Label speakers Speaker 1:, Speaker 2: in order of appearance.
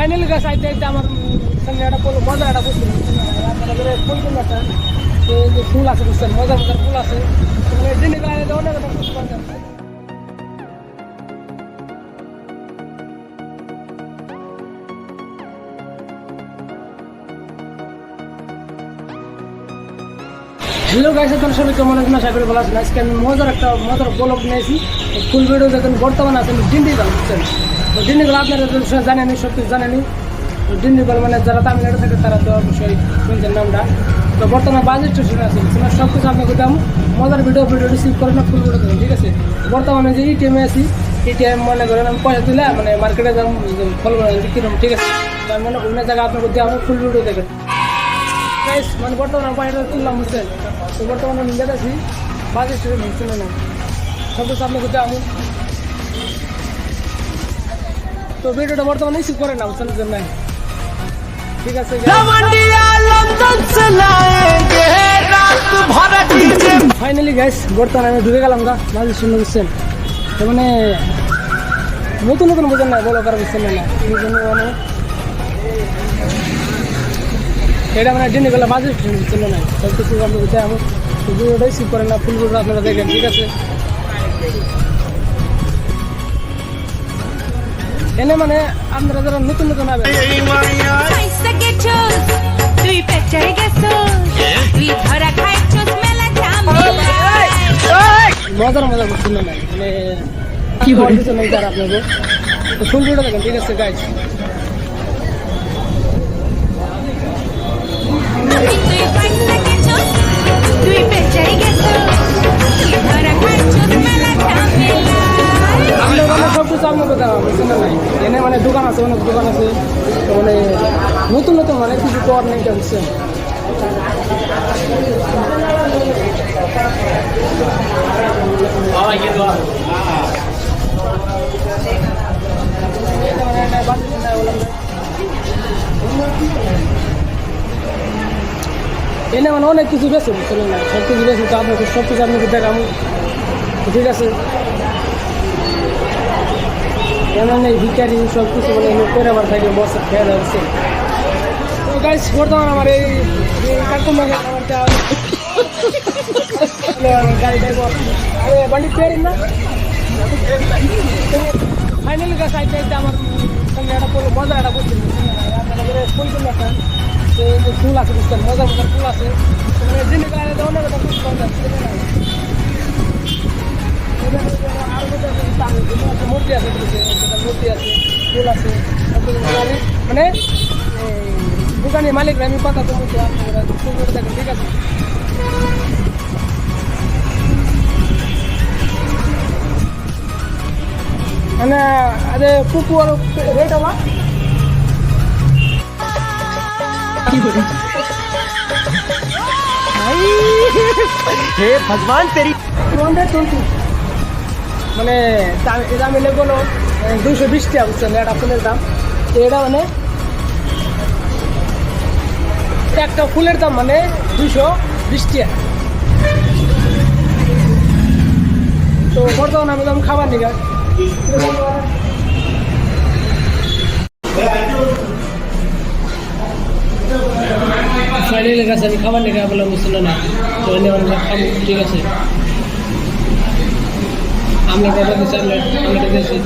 Speaker 1: Final গাছ আইতে আইতে আমার সঙ্গে একটা বলল মজা একটা বুঝতে আপনাদের ফুল কিনবো একটা তো ফুল আছে বুঝছেন, মজার মজার ফুল আছে। হ্যালো গাইস আপনারা সবাই কেমন আছেন? ভালো আছেন। আজকে আমি মজার একটা মজার ব্লগ নিয়েছি ফুল ভিডিও দেখেন, বর্তমানে আছেন ডিন্ডিগল বুঝছেন? তো ডিন্ডিগল আপনারা জানেনি সব কিছু জানেনি ডিন্ডিগল মানে যারা তামিলনাড়ু থাকে, তারা তো অবশ্যই শুনছেন নামটা। তো বর্তমানে বাস স্টেশনে আছে সব কিছু আপনাকে দাম মজার ভিডিও ভিডিও রিসিভ করেন না ফুল ভিডিও ঠিক আছে? বর্তমানে যে ইটিএমে আছি ইটিএম মনে করেন আমি পয়সা তুলে মানে মার্কেটে যাম ফল কিরম ঠিক আছে? তো আমি মনে অন্য জায়গায় আপনাকে দিয়ে আমার ফুল ভিডিও দেখেন মানে বর্তমানে আমি পানিটা তুললাম, বুঝছেন? তো বর্তমানে আমি যেতেছি বাজে স্টেশন হচ্ছে না সব কিছু আপনাকে আমি তো ভিডিওটা বর্তমানে ইস্যু করে না বুঝছেন জন্য ঠিক আছে ফাইনালি গাইস বর্তমানে আমি ঢুকে গেলাম গা বাজে স্টেশন বুঝছেন তো মানে নতুন নতুন বুঝেন না বলো কারও বুঝছেন না মানে এটা মানে দিনে বেলা বাজে ছিল না সব কিছু আমরা বুঝতে আমি ভিডিওটাই সিপ করেন না ফুল ভিডিও আপনারা দেখেন ঠিক আছে? এনে মানে আপনারা যারা নতুন নতুন হবে
Speaker 2: তুই পেচাই গেছোস? তুই ধরা খাইছোস মেলা
Speaker 1: মজার মজা করছিল না মানে কি তার আপনাদের। তো দেখেন ঠিক আছে গাইজ মানে দোকান আছে, অনেক দোকান আছে। মানে নতুন নতুন মানে কিছু পাওয়ার নেই এটা বুঝছেন এনে মানে অনেক কিছু বেছে বুঝছেন না। সব কিছু বেছে তো আপনাকে সব কিছু আপনাকে দেখাম ঠিক আছে? এমন এই ভিকারি সব কিছু মানে করে আবার থাকে বসে খেয়ে যাচ্ছে তো গাইস বর্তমান আমার এই কাকুর মাঝে আমারটা আরে বাড়ি পেয়ে না? ফাইনাল গাছ আইতে আইতে আমার সঙ্গে একটা বলল, মজা একটা করছিল ফুল কিনবো একটা। ফুল আছে, বুঝছেন? মজার মজার ফুল আছে। মানে অনেক ফুল পাওয়া যাচ্ছে। মূর্তি আছে মূর্তি আছে ফুল আছে মানে দোকানের মালিকরা আমি কথা তো ঠিক আছে અને અરે કુકુ વાળો રેટ હવા
Speaker 3: हे भगवान तेरी
Speaker 1: कौन है तुम মানে দাম- এলে বলো দুশো বিশ টাকা বুঝছেন একটা ফুলের দাম। তো এটা মানে একটা ফুলের দাম মানে দুশো বিশ টাকা। তো বর্তমানে আমি দাম খাবার নিগা ফাইনালি কাছে আমি খাবার নিগা বলে বুঝছিল না তো ঠিক আছে। আমরা কথা দিচ্ছি আমরা আমরা দিয়েছি